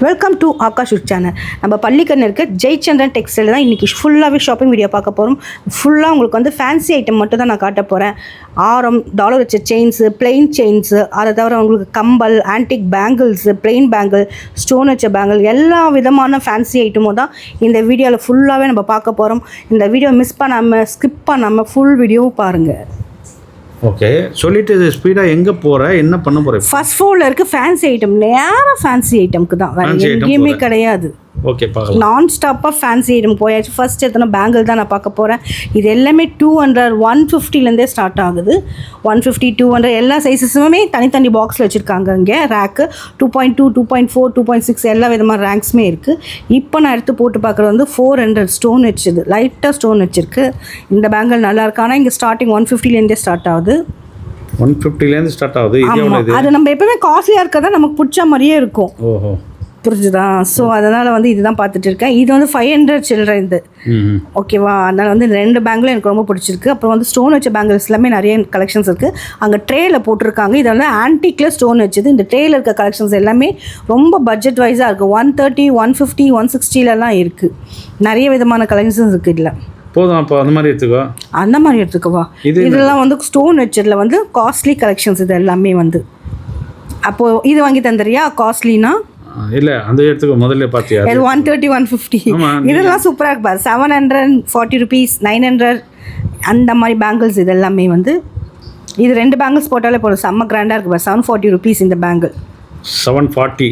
Welcome to Aakash wood channel நம்ம பள்ளிக்கண்ணு இருக்க ஜெய்சந்திரன் டெக்ஸ்டைல் தான் இன்றைக்கி ஃபுல்லாகவே ஷாப்பிங் வீடியோ பார்க்க போகிறோம் ஃபுல்லாக உங்களுக்கு வந்து ஃபேன்சி ஐட்டம் மட்டும் தான் நான் காட்ட போகிறேன் ஆரம் டாலர் வச்ச செயின்ஸு பிளெயின் செயின்ஸு அதை தவிர உங்களுக்கு compel antique bangles plain bangle stone வச்ச பேங்கிள் எல்லா விதமான ஃபேன்சி ஐட்டமும் தான் இந்த வீடியோவில் ஃபுல்லாகவே நம்ம பார்க்க போகிறோம் இந்த வீடியோ மிஸ் பண்ணாமல் ஸ்கிப் பண்ணாமல் ஃபுல் வீடியோவும் பாருங்கள் ஓகே. சொல்லிட்டு ஸ்பீடாக எங்கே போகிற என்ன பண்ண போகிற ஃபர்ஸ்ட் ஃப்ளோரில் இருக்க ஃபேன்சி ஐட்டம் நேராக ஃபேன்சி ஐட்டம்க்கு தான். வேறு எங்கேயுமே போற. கிடையாது. ஓகே பார்க்கலாம். நான் ஸ்டாப்பாக ஃபேன்சி ஐட்டம் போயாச்சு. ஃபர்ஸ்ட் எத்தனை பேங்கிள் தான் நான் பார்க்க போகிறேன் இது எல்லாமே டூ ஹண்ட்ரட் ஒன் ஃபிஃப்டிலேருந்தே ஸ்டார்ட் ஆகுது. ஒன் ஃபிஃப்டி டூ ஹண்ட்ரட் எல்லா சைஸஸுமே தனித்தனி பாக்ஸில் வச்சுருக்காங்க இங்கே. Rack two point two two point four two point six எல்லா விதமான ரேங்க்ஸுமே இருக்குது இப்போ நான் எடுத்து போட்டு பார்க்குறது வந்து ஃபோர் ஹண்ட்ரட் ஸ்டோன் வச்சுது லைட்டாக ஸ்டோன் வச்சுருக்கு. இந்த பேங்கிள் நல்லா இருக்கு. ஆனால் இங்கே ஸ்டார்டிங் ஒன் ஃபிஃப்டிலேருந்தே ஸ்டார்ட் ஆகுது. ஒன் ஃபிஃப்டிலேருந்து ஸ்டார்ட் ஆகுது. அது நம்ம எப்பவுமே காஸ்ட்லியாக இருக்கதான் நமக்கு பிடிச்ச மாதிரியே இருக்கும். ஓஹோ. புரிஞ்சுதா? ஸோ அதனால் வந்து இதுதான் பார்த்துட்டு இருக்கேன் இது வந்து ஃபைவ் ஹண்ட்ரட் சில்லற இது. ஓகேவா அதனால் வந்து இந்த ரெண்டு பேங்கிலும் எனக்கு ரொம்ப பிடிச்சிருக்கு. அப்புறம் வந்து ஸ்டோன் வச்ச பேங்கிள்ஸ் எல்லாமே நிறைய கலெக்ஷன்ஸ் இருக்குது அங்கே ட்ரேயில் போட்டிருக்காங்க. இது வந்து ஆன்டிக்கில் ஸ்டோன் வச்சது. இந்த ட்ரேயில் இருக்க கலெக்ஷன்ஸ் எல்லாமே ரொம்ப பட்ஜெட் வைஸாக இருக்குது one thirty one fifty one சிக்ஸ்டிலலாம் இருக்குது நிறைய விதமான கலெக்ஷன்ஸ் இருக்குது இதில். போதும் அப்போ அந்த மாதிரி எடுத்துக்கோ அந்த மாதிரி எடுத்துக்கவா? இது இதெல்லாம் வந்து ஸ்டோன் வச்சதுல வந்து காஸ்ட்லி கலெக்ஷன்ஸ் இது எல்லாமே வந்து. அப்போது இது வாங்கி தந்துறியா காஸ்ட்லினா இல்லை அந்த எடுத்துக்கோ முதல்ல பார்த்தியா இது ஒன் தேர்ட்டி ஒன் ஃபிஃப்டி இதெல்லாம் சூப்பராக இருக்கு பாரு seven hundred forty rupees nine hundred அந்த மாதிரி பேங்கிள்ஸ் இது எல்லாமே வந்து இது ரெண்டு பேங்கிள்ஸ் போட்டாலே போதும். செம்ம கிராண்டாக இருக்கு பாரு. செவன் ஃபார்ட்டி ருபீஸ் இந்த பேங்கிள் செவன் ஃபார்ட்டி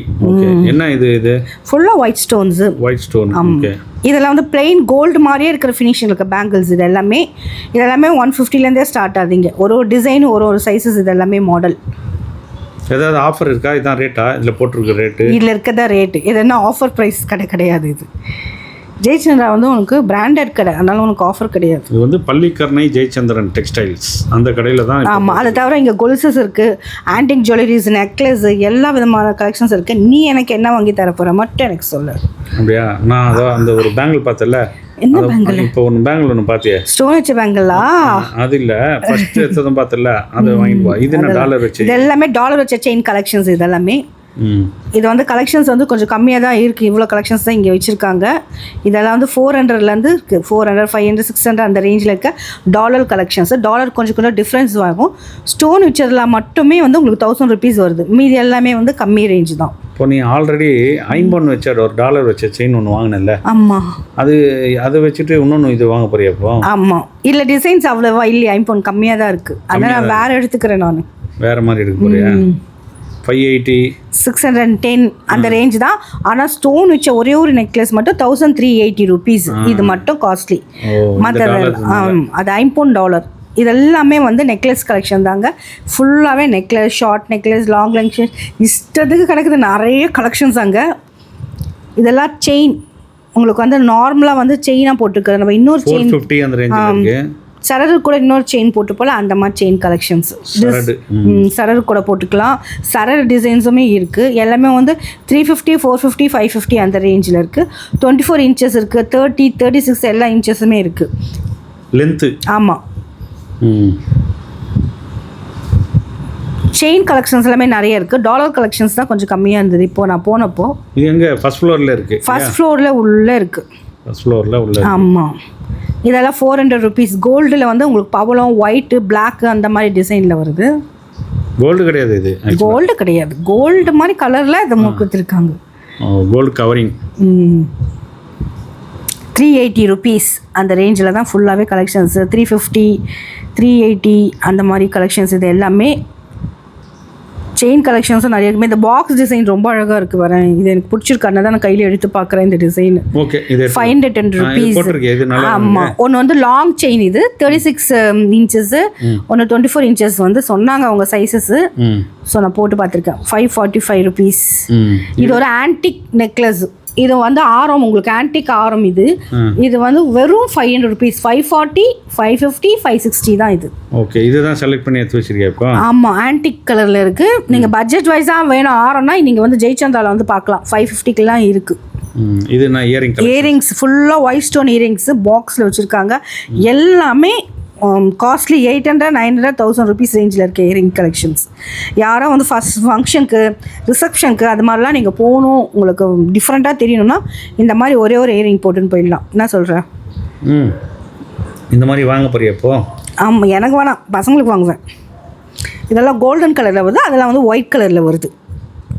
என்ன இது இது? ஃபுல்லாக white stones white stone okay இதெல்லாம் வந்து பிளெயின் கோல்டு மாதிரியே இருக்கிற ஃபினிஷிங் இருக்க பேங்கிள்ஸ் இது எல்லாமே இது எல்லாமே ஒன் ஃபிஃப்டிலேருந்தே ஸ்டார்ட் ஆகுதுங்க ஒரு ஒரு டிசைன் ஒரு ஒரு சைஸஸ் இது எல்லாமே மாடல் ஏதாவது ஆஃபர் இருக்கா? இதான் ரேட்டா இதில் போட்டிருக்க ரேட்டு இதில் இருக்கதா ரேட்டு இது என்ன ஆஃபர் ப்ரைஸ் கடை கிடையாது இது. ஜெயச்சந்திரா வந்து உனக்கு பிராண்டட் கடை. அதனால உனக்கு ஆஃபர் கிடையாது. இது வந்து பள்ளிக்கரணை ஜெயச்சந்திரன் டெக்ஸ்டைல்ஸ் அந்த கடையில் தான் ஆமாம் அதை தவிர இங்கே கொலுசஸ் இருக்குது ஆன்டிக் ஜுவல்லரிஸ் நெக்லஸ் எல்லா விதமான கலெக்ஷன்ஸ் இருக்குது நீ எனக்கு என்ன வாங்கி தர போகிற மட்டும் எனக்கு சொல்லு. அப்படியா? நான் அதான் அந்த ஒரு பேங்கிள் பார்த்தல என்ன பேங்கிள் இப்போ ஒன்று பேங்கிள் ஒன்று பார்த்தியே ஸ்டோன் வச்ச பேங்கிளா அது இல்லை. ஃபர்ஸ்ட் எடுத்ததும் பார்த்தல அதை வாங்கிட்டு இது என்ன டாலர் வச்சு? இது எல்லாமே டாலர் வச்ச செயின் கலெக்ஷன்ஸ் இது எல்லாமே இது வந்து கலெக்ஷன்ஸ் வந்து கொஞ்சம் கம்மியாக தான் இருக்குது இவ்வளோ கலெக்ஷன்ஸ் தான் இங்கே வச்சுருக்காங்க. இதெல்லாம் வந்து ஃபோர் ஹண்ட்ரட்லேருந்து இருக்குது four hundred five hundred six hundred அந்த ரேஞ்சில் இருக்க டாலர் கலெக்ஷன்ஸ் டாலர் கொஞ்சம் கொஞ்சம் டிஃப்ரென்ஸ் ஆகும் ஸ்டோன் வச்சதில் மட்டுமே வந்து உங்களுக்கு தௌசண்ட் ருபீஸ் வருது. மீதி எல்லாமே வந்து கம்மி ரேஞ்சு தான். இப்போ நீ ஆல்ரெடி ஐம்பொன் வச்ச ஒரு டாலர் வச்ச செயின் ஒன்று வாங்கினல ஆமாம் அது அதை வச்சுட்டு இன்னொன்று இது வாங்க போறியா இப்போ? ஆமாம் இல்லை டிசைன்ஸ் அவ்வளோவா இல்லையா. ஐம்பொன் கம்மியாக தான் இருக்குது அதனால் நான் வேறு எடுத்துக்கிறேன் நான். வேற மாதிரி எடுக்க போறியா? Five eighty six hundred ten அந்த ரேஞ்ச் தான். ஆனால் ஸ்டோன் வச்ச ஒரே ஒரு நெக்லஸ் மட்டும் தௌசண்ட் த்ரீ எயிட்டி ருபீஸ் இது மட்டும் காஸ்ட்லி மற்ற அது ஐம்பொன் டாலர் இதெல்லாமே வந்து நெக்லஸ் கலெக்ஷன் தாங்க. ஃபுல்லாகவே necklace short necklace long length இஷ்டத்துக்கு கிடக்குது. நிறைய கலெக்ஷன்ஸ் அங்கே. இதெல்லாம் செயின் உங்களுக்கு வந்து நார்மலாக வந்து செயினாக போட்டுருக்குறது நம்ம இன்னொரு செயின் ஃபிஃப்டி அந்த சரடு கூட இன்னொரு செயின் போட்டு போல அந்த மாதிரி செயின் கலெக்ஷன்ஸ் சரடு. கூட போட்டுக்கலாம். சரடு டிசைன்ஸுமே இருக்குது எல்லாமே வந்து three fifty four fifty five fifty அந்த ரேஞ்சில் இருக்குது டுவெண்ட்டி ஃபோர் இன்ச்சஸ் இருக்குது தேர்ட்டி தேர்ட்டி சிக்ஸ் எல்லா இன்ச்சஸுமே இருக்குது லென்த்து ஆமாம் செயின் கலெக்ஷன்ஸ் எல்லாமே நிறைய இருக்குது டாலர் கலெக்ஷன்ஸ் தான் கொஞ்சம் கம்மியாக இருந்தது. இப்போது நான் போனப்போ இது எங்கே? ஃபர்ஸ்ட் ஃப்ளோரில் இருக்கு. ஃபர்ஸ்ட் ஃப்ளோரில் உள்ளே இருக்குது ஃபர்ஸ்ட் ஃப்ளோரில் உள்ள. ஆமாம் இதெல்லாம் ஃபோர் ஹண்ட்ரட் ருபீஸ் கோல்டில் வந்து உங்களுக்கு பவளம் ஒயிட்டு பிளாக்கு அந்த மாதிரி டிசைனில் வருது. கோல்டு கிடையாது இது கோல்டு கிடையாது. கோல்டு மாதிரி கலரில் இதை கொடுத்துருக்காங்க gold covering three eighty rupees அந்த ரேஞ்சில் தான் ஃபுல்லாகவே collections three fifty three eighty அந்த மாதிரி கலெக்ஷன்ஸ் இது எல்லாமே செயின் கலெக்ஷன்ஸும் நிறைய இருக்குமே. இந்த பாக்ஸ் டிசைன் ரொம்ப அழகாக இருக்குது வரேன் இது எனக்கு பிடிச்சிருக்கு. தான் நான் கையில் எடுத்து பார்க்குறேன் இந்த டிசைன் ஓகே இது ஃபைவ் ஹண்ட்ரட் டென் ருபீஸ் ஆமாம் ஒன்று வந்து லாங் செயின் இது. தேர்ட்டி சிக்ஸ் இன்ச்சஸ்ஸு ஒன்று டுவெண்ட்டி ஃபோர் இன்ச்சஸ் வந்து சொன்னாங்க அவங்க சைஸஸ்ஸு ம். ஸோ நான் போட்டு பார்த்துருக்கேன். ஃபைவ் ஃபார்ட்டி ஃபைவ் ருபீஸ் இது ஒரு ஆன்டிக் நெக்லஸ் இது வந்து ஆரம் உங்களுக்கு ஆன்டிக் ஆரம் இது. இது வந்து வெறும் five hundred rupees five forty five fifty five sixty தான் இது. ஓகே இதுதான் செலக்ட் பண்ணி எடுத்து வச்சிருக்கியா இப்போ? ஆமாம் ஆன்டிக் கலரில் இருக்குது நீங்கள் பட்ஜெட் வைஸாக வேணும் ஆரம்னா நீங்கள் வந்து ஜெயச்சந்தாவில் வந்து பார்க்கலாம். ஃபைவ் ஃபிஃப்டிக்கெலாம் இருக்குது இது நான் இயரிங் இயரிங்ஸ் ஃபுல்லாக ஒயிட் ஸ்டோன் இயரிங்ஸ் பாக்ஸில் வச்சுருக்காங்க. எல்லாமே costly eight hundred nine hundred thousand rupees ரேஞ்சில் இருக்க இயரிங் கலெக்ஷன்ஸ் யாரோ வந்து ஃபஸ்ட் ஃபங்க்ஷனுக்கு ரிசப்ஷனுக்கு அது மாதிரிலாம் நீங்கள் போகணும் உங்களுக்கு டிஃப்ரெண்ட்டாக தெரியணும்னா இந்த மாதிரி ஒரே ஒரு இயரிங் போட்டுன்னு போயிடலாம். என்ன சொல்கிறேன் ம். இந்த மாதிரி வாங்க போறியா இப்போ? ஆமாம் எனக்கு வேணாம். பசங்களுக்கு வாங்குவேன். இதெல்லாம் கோல்டன் கலரில் வருது அதெல்லாம் வந்து ஒயிட் கலரில் வருது.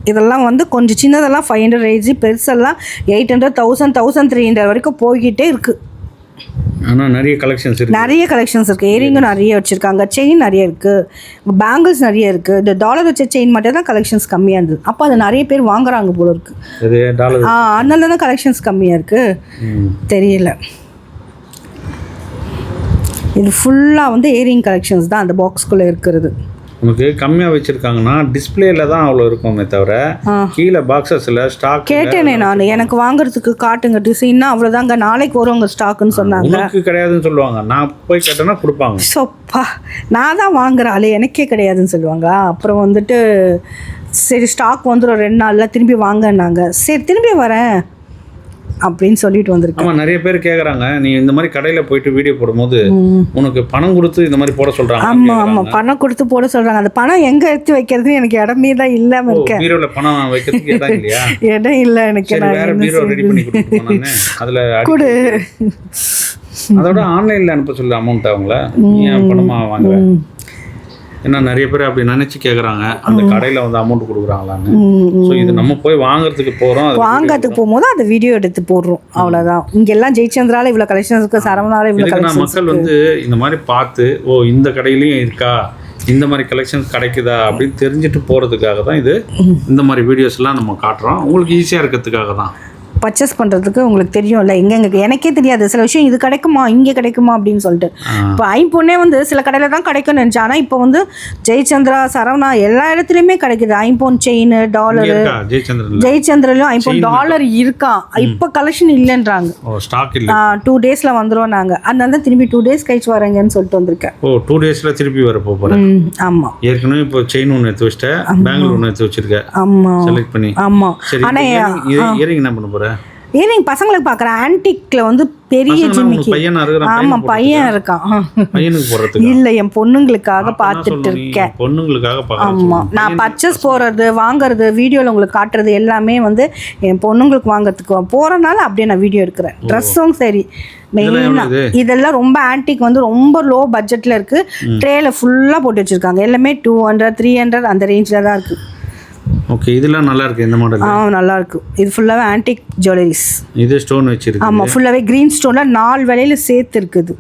இதெல்லாம் வந்து கொஞ்சம் சின்னதெல்லாம் five hundred range பெருசெல்லாம் eight hundred thousand thousand three hundred வரைக்கும் போய்கிட்டே இருக்குது ஆனால் நிறைய கலெக்ஷன்ஸ் இருக்கு. நிறைய கலெக்ஷன்ஸ் இருக்குது இயரிங்கும் நிறைய வச்சுருக்காங்க. செயின் நிறைய இருக்குது பேங்கிள்ஸ் நிறைய இருக்குது இந்த டாலர் வச்ச செயின் மட்டும் தான் கலெக்ஷன்ஸ் கம்மியாக இருந்தது. அப்போ அது நிறைய பேர் வாங்குறாங்க போல இருக்குது ஆ அதனால தான் கலெக்ஷன்ஸ் கம்மியாக இருக்குது தெரியல. இது ஃபுல்லாக வந்து இயரிங் கலெக்ஷன்ஸ் தான். அந்த பாக்ஸ்குள்ளே இருக்கிறது. உனக்கு கம்மியாக வச்சுருக்காங்கன்னா டிஸ்பிளேல தான் அவ்வளோ இருக்குமே தவிர. கீழே பாக்ஸஸில் ஸ்டாக் கேட்டேனே நான் எனக்கு வாங்குறதுக்கு காட்டுங்க டிசைன்னா அவ்வளோதாங்க நாளைக்கு வருவாங்க ஸ்டாக்குன்னு சொன்னாங்க. உனக்கு கிடையாதுன்னு சொல்லுவாங்க. நான் போய் கேட்டேன்னா கொடுப்பாங்க. சொப்பா நான் தான் வாங்குற ஆளு எனக்கே கிடையாதுன்னு சொல்லுவாங்க. அப்புறம் வந்துட்டு சரி ஸ்டாக் வந்துடும் ரெண்டு நாளில் திரும்பி வாங்கன்னாங்க. சரி திரும்பி வரேன். அப்படின்னு சொல்லிட்டு வந்திருக்கேன். ஆமாம் நிறைய பேர் கேட்குறாங்க நீ இந்த மாதிரி கடையில் போயிட்டு வீடியோ போடும்போது. உனக்கு பணம் கொடுத்து இந்த மாதிரி போட சொல்கிறாங்க ஆமாம் ஆமாம் பணம் கொடுத்து போட சொல்கிறாங்க அந்த பணம் எங்கே எடுத்து வைக்கிறதுன்னு எனக்கு இடமே தான் இல்லாமல் இருக்கேன் பீரோவில் பணம் வைக்கிறதுக்கு இடம் இல்லையா? இடம் இல்லை எனக்கு வேற பீரோ ரெடி பண்ணி கொடுத்துருக்கோம் நான். அதில் கொடு. அதோட ஆன்லைனில் அனுப்ப சொல்லு அமௌண்ட் அவங்கள நீ ஏன் பணமாக வாங்குவேன். ஏன்னா நிறைய பேர் அப்படி நினச்சி கேட்குறாங்க அந்த கடையில் வந்து அமௌண்ட் கொடுக்குறாங்களான்னு. ஸோ இது நம்ம போய் வாங்குறதுக்கு போகிறோம் வாங்கறதுக்கு போகும்போது அந்த வீடியோ எடுத்து போடுறோம் அவ்வளோதான் இங்கெல்லாம் ஜெயச்சந்திரால இவ்வளோ கலெக்ஷன்ஸ் இருக்குது சரவணால இவ்வளோ கலெக்ஷன்ஸ் மக்கள் வந்து இந்த மாதிரி பார்த்து ஓ இந்த கடையிலையும் இருக்கா இந்த மாதிரி கலெக்ஷன்ஸ் கிடைக்குதா அப்படின்னு தெரிஞ்சுட்டு போகிறதுக்காக தான் இது இந்த மாதிரி வீடியோஸ்லாம் நம்ம காட்டுறோம். உங்களுக்கு ஈஸியாக இருக்கிறதுக்காக தான். பர்ச்சேஸ் பண்ணுறதுக்கு உங்களுக்கு தெரியும்ல எங்கெங்க எனக்கே தெரியாது. சில விஷயம் இது கிடைக்குமா இங்கே கிடைக்குமா அப்படின்னு சொல்லிட்டு. இப்போ ஐம்பொன்னே வந்து சில கடையில் தான் கிடைக்கும்னு நினச்சேன். ஆனால் இப்போ வந்து ஜெயச்சந்திரா சரவணா எல்லா இடத்துலையுமே கிடைக்குது. ஐம்பொன் செயின் டாலரு ஜெயச்சந்திரலையும் ஐம்பொன் டாலர் இருக்கா? இப்போ கலெக்ஷன் இல்லைன்றாங்க. டூ டேஸில் வந்துடும் நாங்கள் அதனால தான் திரும்பி டூ டேஸ் கழிச்சு வரேங்கன்னு சொல்லிட்டு வந்திருக்கேன். ஓ டூ டேஸில் திருப்பி வர போகிறேன் ஆமாம் ஏற்கனவே இப்போ செயின் ஒன்று எடுத்து வச்சிட்டேன். பேங்கிள் ஒன்று எடுத்து வச்சிருக்கேன். ஆமாம் செலக்ட் பண்ணி. ஆமாம் சரி ஆனால் இயரிங் என்ன பண்ண ஏன் பசங்களுக்கு பார்க்குறேன் ஆன்டிக்கில் வந்து பெரிய இருக்கிறான் ஆமாம் பையன் இருக்கான். இல்லை என் பொண்ணுங்களுக்காக பார்த்துட்டு? இருக்கேன். பொண்ணுங்களுக்காக ஆமாம் நான் பர்ச்சேஸ் போகிறது வாங்குறது வீடியோவில் உங்களுக்கு காட்டுறது எல்லாமே வந்து என் பொண்ணுங்களுக்கு வாங்குறதுக்கு. போகிறனால அப்படியே நான் வீடியோ எடுக்கிறேன். ட்ரெஸ்ஸும் சரி. மெயினாக இது? இதெல்லாம் ரொம்ப ஆன்டிக் வந்து ரொம்ப லோ பட்ஜெட்டில் இருக்குது ட்ரேயில் ஃபுல்லாக போட்டு வச்சுருக்காங்க. எல்லாமே டூ ஹண்ட்ரட் த்ரீ ஹண்ட்ரட் அந்த ரேஞ்சில் தான் இருக்குது ஓகே இதெல்லாம் நல்லா இருக்கு இந்த மாடல் ஆ நல்லா இருக்கு இது ஃபுல்லாகவே ஆன்டிக் ஜுவல்லரிஸ் இது ஸ்டோன் வச்சிருக்கு ஆமாம் ஃபுல்லாகவே க்ரீன் ஸ்டோனில் நாலு வளையல் சேர்த்து இருக்குது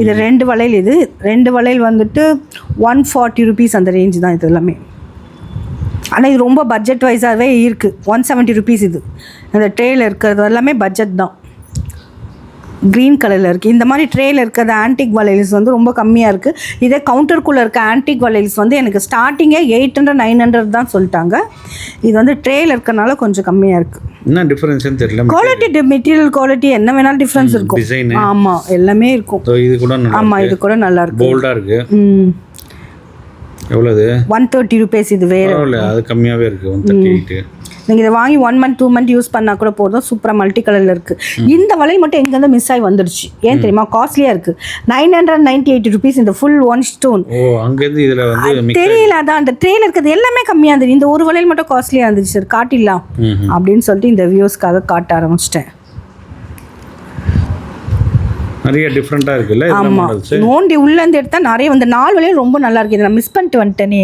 இது ரெண்டு வளையல் இது. ரெண்டு வளையல் வந்துட்டு ஒன் ஃபார்ட்டி ருபீஸ் அந்த ரேஞ்ச் தான் இது எல்லாமே. ஆனால் இது ரொம்ப பட்ஜெட் வைஸாகவே இருக்குது ஒன் செவன்ட்டி ருபீஸ் இது. அந்த ட்ரேயில் இருக்கிறது எல்லாமே பட்ஜெட் தான். க்ரீன் கலரில் இருக்குது இந்த மாதிரி ட்ரேயில் இருக்கிறது ஆன்டிக் வளையல்ஸ் வந்து ரொம்ப கம்மியாக இருக்குது இதே கவுண்டருக்குள்ளே இருக்க ஆன்டிக் வளையல்ஸ் வந்து எனக்கு ஸ்டார்டிங்கே எயிட் ஹண்ட்ரட் நைன் ஹண்ட்ரட் தான் சொல்லிட்டாங்க. இது வந்து ட்ரேயில் இருக்கறனால கொஞ்சம் கம்மியாக இருக்குது என்ன டிஃபரன்ஸ்னு தெரியல குவாலிட்டி மெட்டீரியல் குவாலிட்டி என்ன வேணாலும் டிஃப்ரென்ஸ் இருக்கும். டிசைன் ஆமாம் எல்லாமே இருக்கும். இது கூட ஆமாம் இது கூட நல்லா இருக்கும் போல்டா இருக்கு. ம். எவ்வளவு ஒன் தேர்ட்டி ருபீஸ் இது வேறு. அது கம்மியாவே இருக்கு ஒன் தேர்ட்டி எயிட் நீங்கள் இதை வாங்கி one month two month use பண்ணால் கூட போதும். சூப்பராக மல்டி கலரில் இருக்குது இந்த வளையல் மட்டும் எங்கேருந்து மிஸ் ஆகி வந்துடுச்சு? ஏன் தெரியுமா? காஸ்ட்லியாக இருக்குது nine hundred ninety eighty rupees இந்த ஃபுல் ஒன் ஸ்டோன் தெரியல அதான். அந்த ட்ரேல இருக்கிறது எல்லாமே கம்மியாக இருந்தது. இந்த ஒரு வளையல் மட்டும் காஸ்ட்லியாக இருந்துச்சு. சார் காட்டிடலாம். அப்படின்னு சொல்லிட்டு இந்த வியூஸ்க்காக காட்ட ஆரம்பிச்சிட்டேன். நிறைய டிஃப்ரெண்டா இருக்குல்ல? ஆமாம் நோண்டி உள்ளேருந்து எடுத்தால் நிறைய வந்து நாலு வளையல் ரொம்ப நல்லா இருக்குது இதை நான் மிஸ் பண்ணிட்டு வந்துட்டேனே.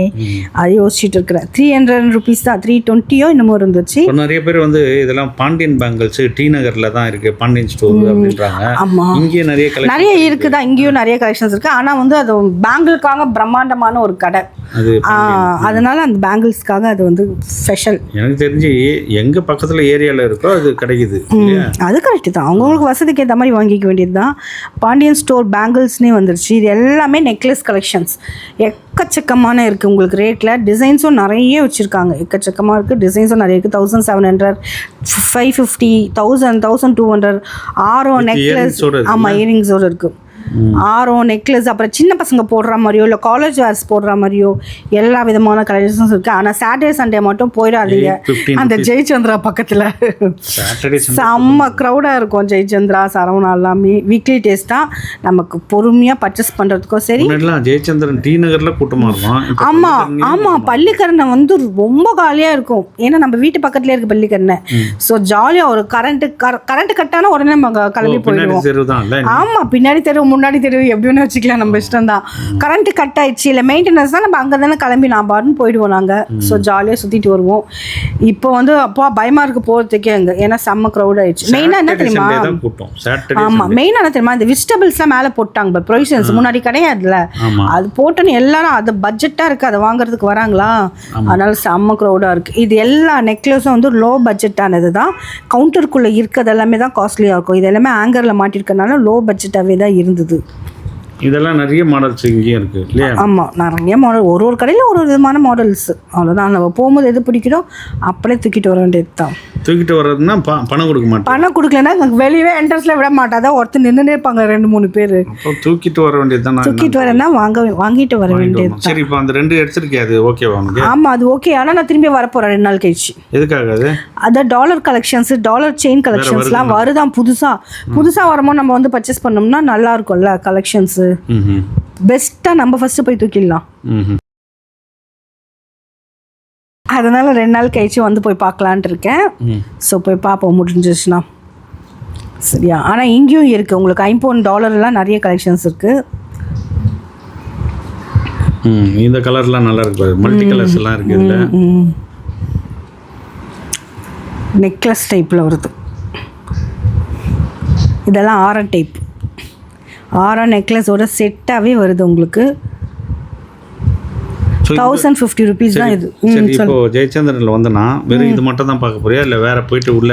அதை யோசிச்சுட்டு இருக்கிறேன். த்ரீ ஹண்ட்ரட் ருபீஸ் தான். த்ரீ டுவெண்ட்டியோ என்னமோ இருந்துச்சு. நிறைய பேர் வந்து இதெல்லாம் பாண்டியன் பேங்கிள்ஸ் டி நகர்ல தான் இருக்கு. பாண்டியன் ஸ்டோர் அப்படின்றாங்க. ஆமாம் இங்கேயே நிறைய நிறைய இருக்குதா? இங்கேயும் நிறைய கலெக்ஷன்ஸ் இருக்குது ஆனால் வந்து அது பேங்கிளுக்காக பிரம்மாண்டமான ஒரு கடை. அதனால அந்த பேங்கிள்ஸ்க்காக அது வந்து ஸ்பெஷல் எனக்கு தெரிஞ்சு எங்க பக்கத்துல ஏரியால இருக்கோ அது கிடைக்குது அது கரெக்டு தான். அவங்கவுங்களுக்கு வசதிக்கு ஏற்ற மாதிரி வாங்கிக்க வேண்டியது தான் பாண்டியன் ஸ்டோர் பேங்கிள்ஸ்னே வந்துருச்சு. இது எல்லாமே நெக்லஸ் கலெக்ஷன்ஸ். எக்கச்சக்கமான இருக்குது உங்களுக்கு ரேட்டில் டிசைன்ஸும் நிறைய வச்சுருக்காங்க. எக்கச்சக்கமாக இருக்குது டிசைன்ஸும் நிறைய இருக்குது thousand seven hundred five fifty thousand thousand two hundred ஆரோ நெக்லஸ்? ஆமாம் இயரிங்ஸோடு இருக்குது ஆரம் நெக்லஸ் அப்புறம் சின்ன பசங்க போடுற மாதிரியோ இல்லை காலேஜ் வேர்ஸ் போடுற மாதிரியோ எல்லா விதமான கலெக்ஷன்ஸ் இருக்குது ஆனால் சாட்டர்டே சண்டே மட்டும் போயிடாதீங்க. அந்த ஜெயச்சந்திரா பக்கத்தில். செம்ம க்ரௌடாக இருக்கும் ஜெயச்சந்திரா சரவணா எல்லாமே. வீக்லி டேஸ்ட் தான் நமக்கு பொறுமையாக பர்ச்சேஸ் பண்ணுறதுக்கும் சரி. ஜெயச்சந்திரன் டி நகர்ல கூட்டமா இருக்கும் இப்ப ஆமா பள்ளிக்கரணை வந்து ரொம்ப காலியா இருக்கும். ஏன்னா நம்ம வீட்டு பக்கத்துலயே இருக்கு பள்ளிக்கரணை. ஸோ ஜாலியா ஒரு கரண்ட் கரண்ட் கட்டான உடனே நம்ம கிளம்பி பின்னாடி போயிடுவோம். தெரு தான் இல்ல? ஆமா பின்னாடி தெரு முன்னாடி தெரு எப்படி வேணா வச்சுக்கலாம் நம்ம இஷ்டம் தான் கரண்ட் கட் ஆயிடுச்சு. இல்லை மெயின்டெனன்ஸ் தான் நம்ம அங்கே தானே கிளம்பி நான் பாருன்னு போயிடுவோம் நாங்கள் ஸோ ஜாலியாக சுற்றிட்டு வருவோம். இப்போ வந்து அப்பா பயமா இருக்கு போகிறதுக்கே அங்கே. ஏன்னா செம்ம க்ரௌட் ஆயிடுச்சு. மெயினாக என்ன தெரியுமா? சண்டே தான் கூட்டம். சாட்டர்டே ஆமா மெயினாக என்ன தெரியுமா? இந்த வெஜிடபிள்ஸ்லாம் மேலே போட்டாங்க. ப்ரொவிஷன்ஸ் முன்னாடி கிடையாதுல்ல. அது போட்டுன்னு எல்லாரும் அது பட்ஜெட்டாக இருக்குது அதை வாங்குறதுக்கு வராங்களா? அதனால செம்ம க்ரௌடாக இருக்குது இது எல்லா நெக்லஸும் வந்து லோ பட்ஜெட்டானது தான். கவுண்டருக்குள்ளே இருக்கிறது எல்லாமே தான் காஸ்ட்லியாக இருக்கும். இது எல்லாமே ஆங்கரில் மாட்டிருக்கனால லோ பட்ஜெட்டாகவே தான் இருந்தது. இருந்தது இதெல்லாம் நிறைய மாடல்ஸ் இங்கேயும் இருக்கு இல்லையா? ஆமாம் நிறைய மாடல் ஒரு ஒரு கடையில் ஒரு ஒரு விதமான மாடல்ஸ் அவ்வளோதான் நம்ம போகும்போது எது பிடிக்குதோ அப்படியே தூக்கிட்டு வர வேண்டியது தான் தூக்கிட்டு வர்றதுன்னா பணம் கொடுக்க மாட்டேன் பணம் கொடுக்கலன்னா வெளியவே என்ட்ரன்ஸில் விட மாட்டாதான் ஒருத்தர் நின்றுனே இருப்பாங்க ரெண்டு மூணு பேர். தூக்கிட்டு வர வேண்டியது தான் தூக்கிட்டு வரேன்னா வாங்க வாங்கிட்டு வர வேண்டியது சரி இப்போ அந்த ரெண்டு எடுத்திருக்கே அது ஓகேவா ஆமாம் அது ஓகே ஆனால் நான் திரும்பி வரப்போகிறேன் ரெண்டு நாள் கழிச்சு. எதுக்காக அது? அதான் டாலர் கலெக்ஷன்ஸ் டாலர் செயின் கலெக்ஷன்ஸ்லாம் வருதான் புதுசா. புதுசா வரும்போது நம்ம வந்து பர்ச்சேஸ் பண்ணோம்னா நல்லா இருக்கும்ல கலெக்ஷன்ஸ் பெஸ்ட்டாக நம்ம ஃபர்ஸ்ட் போய் தூக்கிடலாம். அதனால ரெண்டு நாள் கழிச்சு வந்து போய் பார்க்கலான்ட்டு இருக்கேன். ஸோ போய் பார்ப்போம் முடிஞ்சிச்சுன்னா சரியா? ஆனால் இங்கேயும் இருக்குது உங்களுக்கு ஐம்பொன் டாலர்லாம் நிறைய கலெக்ஷன்ஸ் இருக்குது ம் இந்த கலர்லாம் நல்லா இருக்கு மல்டி கலர்ஸ் எல்லாம் இருக்கு இதுல. நெக்லஸ் டைப்பில் வருது. இதெல்லாம் ஆரம் டைப் ஆரா நெக்லஸோட செட்டாகவே வருது உங்களுக்கு. தௌசண்ட் ஃபிஃப்டி ருபீஸ் தான் இது. சரி இப்போ ஜெயச்சந்திரன்ல வந்தனா வெறும் இது மட்டும் தான் பார்க்க போறியா? இல்ல வேற போயிட்டு உள்ள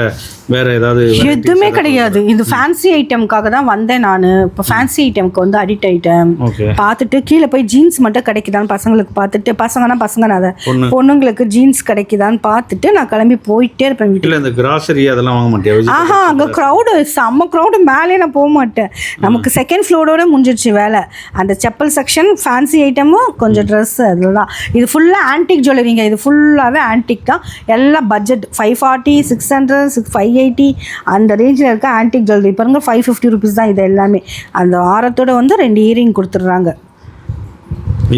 வேற ஏதாவது எதுவுமே கிடையாது. இது ஃபேன்சி ஐட்டம்காக தான் வந்தேன் நான். இப்போ ஃபேன்சி ஐட்டம்க்கு வந்து அடிக்ட் ஆயிட்டேன். ஓகே. பார்த்துட்டு கீழே போய் ஜீன்ஸ் மட்டும் கிடைக்குதான்னு பசங்களுக்கு பார்த்துட்டு பசங்கன்னா பசங்க அதை. பொண்ணு. பொண்ணுங்களுக்கு ஜீன்ஸ் கிடைக்குதான்னு பார்த்துட்டு நான் கிளம்பி போயிட்டே இருப்பேன் வீட்டுக்கு. இல்ல இந்த கிராசரி அதெல்லாம் வாங்க vegetable? ஆஹா அங்கே க்ரௌடு செம்ம க்ரௌடு மேலே நான் போக மாட்டேன். நமக்கு செகண்ட் ஃப்ளோரோட முடிஞ்சிருச்சு வேலை. அந்த செப்பல் செக்ஷன் ஃபேன்சி ஐட்டமும் கொஞ்சம் ட்ரெஸ் அதெல்லாம். இது ஃபுல்லாக ஆன்டிக் ஜுவல்லரிங்க இது ஃபுல்லாகவே ஆன்டிக் தான். எல்லாம் budget five forty six hundred six five eighty அந்த ரேஞ்சில் இருக்க ஆன்டிக் ஜுவல்லரி பாருங்க ஃபைவ் ஃபிஃப்டி ருபீஸ் தான் இது எல்லாமே. அந்த ஆரத்தோட வந்து ரெண்டு இயரிங் கொடுத்துட்றாங்க.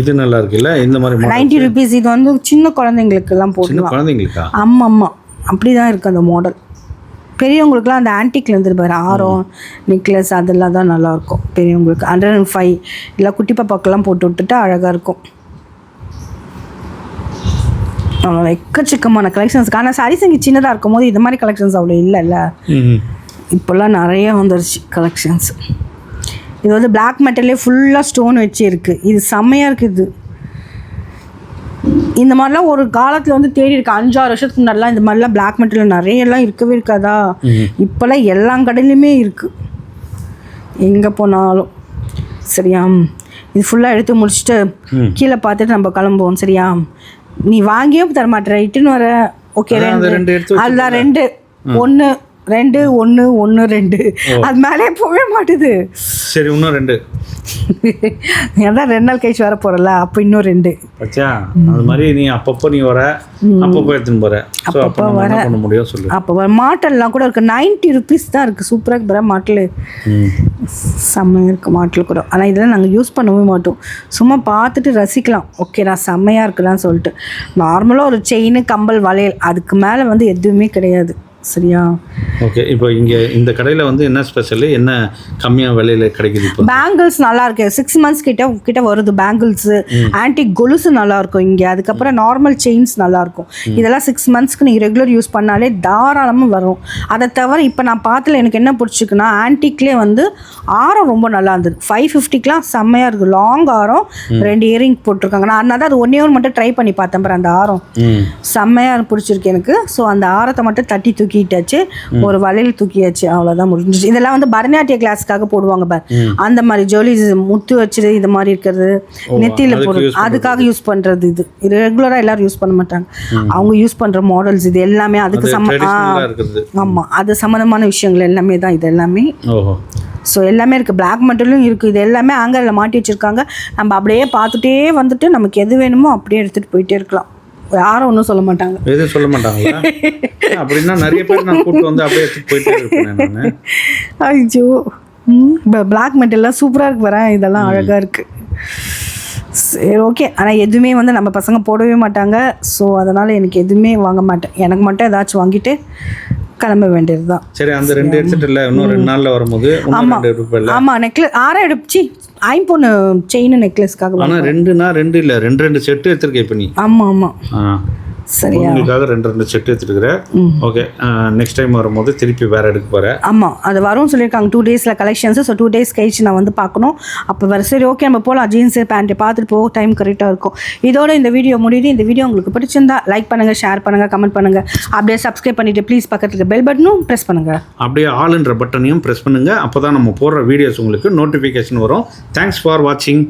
இது நல்லா இருக்குல்ல இந்த மாதிரி. நைன்ட்டி ருபீஸ் இது வந்து சின்ன குழந்தைங்களுக்கெல்லாம் சின்ன போடலாம் குழந்தைங்களுக்கா? ஆமாம் ஆமாம் அப்படி தான் இருக்குது அந்த மாடல் பெரியவங்களுக்குலாம் அந்த ஆன்டிக்ல இருந்து பாரு ஆரம் நெக்லஸ் அதெல்லாம் தான் நல்லாயிருக்கும் பெரியவங்களுக்கு ஹண்ட்ரட் அண்ட் ஃபைவ் இல்லை குட்டி பாப்பாக்கெல்லாம் போட்டு விட்டுட்டா அழகாக இருக்கும். எக்கச்சக்கமான கலெக்ஷன்ஸ் ஆனால் சாரீஸ் இங்கே சின்னதாக இருக்கும் போது இது மாதிரி கலெக்ஷன்ஸ் அவ்வளோ இல்லைல்ல. ம் இப்போல்லாம் நிறைய வந்துருச்சு கலெக்ஷன்ஸ் இது வந்து பிளாக் மெட்டல்லே ஃபுல்லாக ஸ்டோன் வச்சு இருக்குது இது செம்மையாக இருக்குது இந்த மாதிரிலாம் ஒரு காலத்தில் வந்து தேடி இருக்கு. அஞ்சாறு வருஷத்துக்கு முன்னாடிலாம் இந்த மாதிரிலாம் பிளாக் மெட்டல் நிறைய எல்லாம் இருக்கவே இருக்காதா? இப்போல்லாம் எல்லா கடையிலுமே இருக்குது எங்கே போனாலும். சரியா இது ஃபுல்லாக எடுத்து முடிச்சுட்டு கீழே பார்த்துட்டு நம்ம கிளம்புவோம். சரியா நீ வாங்கியே தர மாட்டேற இட்டுன்னு வர. ஓகே ரெண்டு. அதுதான் ரெண்டு. ஒன்று ரெண்டு ஒன்று ஒன்று ரெண்டு. அது மேலே போகவே மாட்டுது. சரி இன்னும் ரெண்டு. அதான் ரெண்டு நாள் கழிச்சு வர போகிறல அப்போ இன்னும் ரெண்டு. பச்சா அது மாதிரி நீ அப்பப்போ நீ வர அப்பப்போ எடுத்துன்னு போற. ஸோ அப்போ நம்ம என்ன பண்ண முடியும் சொல்லு. அப்போ மாட்டல்லாம் கூட இருக்குது நைன்ட்டி ருபீஸ் தான் இருக்குது சூப்பராக இருக்கிற மாட்டல். செம்மையாக இருக்குது மாட்டல் கூட. ஆனால் இதெல்லாம் நாங்கள் யூஸ் பண்ணவே மாட்டோம். சும்மா பார்த்துட்டு ரசிக்கலாம். ஓகேடா செம்மையாக இருக்குதான்னு சொல்லிட்டு. நார்மலாக ஒரு செயின் கம்பல் வளையல் அதுக்கு மேலே வந்து எதுவுமே கிடையாது. சரியா? ஓகே இப்போ இங்கே இந்த கடையில் வந்து என்ன ஸ்பெஷல் என்ன கம்மியாக விலையில கிடைக்குது இப்போ? பேங்கிள்ஸ் நல்லா இருக்கு. சிக்ஸ் மந்த்ஸ் கிட்ட கிட்ட வருது பேங்கிள்ஸ் ஆன்டிக் கொலுசு நல்லா இருக்கும் இங்கே. அதுக்கப்புறம் நார்மல் செயின்ஸ் நல்லா இருக்கும். இதெல்லாம் சிக்ஸ் மந்த்ஸ்க்கு நீங்கள் ரெகுலர் யூஸ் பண்ணாலே தாராளமாக வரும். அதை தவிர இப்போ நான் பார்த்தல எனக்கு என்ன பிடிச்சிருக்குன்னா ஆன்டிக்லேயே வந்து ஆரம் ரொம்ப நல்லா இருந்தது. ஃபைவ் ஃபிஃப்டிக்கெலாம் செம்மையாக இருக்குது லாங் ஆரம் ரெண்டு இயரிங் போட்டிருக்காங்க. நான் அதனால தான் அது ஒன்னே ஒன்று மட்டும் ட்ரை பண்ணி பார்த்தேன் பாரு அந்த ஆரம். செம்மையாக பிடிச்சிருக்கு எனக்கு. ஸோ அந்த ஆரத்தை மட்டும் தட்டி தூக்கிட்டாச்சு. ஒரு வளையல் தூக்கியாச்சு. அவ்வளோதான் முடிஞ்சிச்சு. இதெல்லாம் வந்து பரதநாட்டிய கிளாஸ்க்காக போடுவாங்க பார். அந்த மாதிரி ஜோலிஸ் முத்து வச்சது இது மாதிரி இருக்கிறது நெத்தியில் போடுறது அதுக்காக யூஸ் பண்ணுறது இது. ரெகுலராக எல்லாரும் யூஸ் பண்ண மாட்டாங்க. அவங்க யூஸ் பண்ணுற மாடல்ஸ் இது எல்லாமே அதுக்கு சம்ம ஆமாம் அது சம்மந்தமான விஷயங்கள் எல்லாமே தான் இது எல்லாமே. ஸோ எல்லாமே இருக்குது பிளாக் மெட்டலும் இருக்குது இது எல்லாமே ஆங்கரில் மாட்டி வச்சுருக்காங்க. நம்ம அப்படியே பார்த்துட்டே வந்துட்டு நமக்கு எது வேணுமோ அப்படியே எடுத்துகிட்டு போயிட்டே இருக்கலாம். யாரும் ஒன்றும் சொல்ல மாட்டாங்க. எதுவும் சொல்ல மாட்டாங்களா? அப்படின்னா நிறைய பேர் நான் கூப்பிட்டு வந்து அப்படியே போயிட்டே இருப்பேன் ஐயோ. இப்போ பிளாக் மெட்டல்லாம் சூப்பராக இருக்கு வரேன் இதெல்லாம் அழகாக இருக்குது சரி ஓகே ஆனால் எதுவுமே வந்து நம்ம பசங்க போடவே மாட்டாங்க. ஸோ அதனால் எனக்கு எதுவுமே வாங்க மாட்டேன். எனக்கு மட்டும் ஏதாச்சும் வாங்கிட்டு கிளம்ப வேண்டியது தான் சரி அந்த ரெண்டு எடுத்துட்டு இல்லை இன்னும் ரெண்டு நாளில் வரும்போது எடுப்பேன் ஆமாம் நெக்லஸ் ஆறாம் எடுப்பிச்சு ஐம்பொண்ணு செயின் நெக்லஸ்க்காக ஆனால் ரெண்டுனா ரெண்டு இல்லை ரெண்டு ரெண்டு செட்டு எடுத்திருக்கேன் இப்போ நீ. ஆமாம் ஆமாம் சரியா? உங்களுக்காக ரெண்டு ரெண்டு செட்டு எடுத்துருக்குறேன் ஓகே நெக்ஸ்ட் டைம் வரும்போது திருப்பி வேற எடுக்க போகிறேன் ஆமாம் அது வரும்னு சொல்லியிருக்காங்க. டூ டேஸில் கலெக்ஷன்ஸ் ஸோ டூ டேஸ் கழிச்சு நான் வந்து பார்க்கணும். அப்போ வர சரி ஓகே நம்ம போகலாம் ஜீன்ஸு பேண்ட்டு பார்த்துட்டு போக டைம் கரெக்டாக இருக்கும். இதோட இந்த வீடியோ முடியுது. இந்த வீடியோ உங்களுக்கு பிடிச்சிருந்தா லைக் பண்ணுங்கள் ஷேர் பண்ணுங்கள் கமெண்ட் பண்ணுங்கள் அப்படியே சப்ஸ்கிரைப் பண்ணிவிட்டு ப்ளீஸ் பக்கத்தில் பெல் பட்டனும் ப்ரெஸ் பண்ணுங்கள் அப்படியே ஆளுன்ற பட்டனையும் ப்ரெஸ் பண்ணுங்கள் அப்போ தான் நம்ம போடுற வீடியோஸ் உங்களுக்கு நோட்டிஃபிகேஷன் வரும். தேங்க்ஸ் ஃபார் வாட்சிங்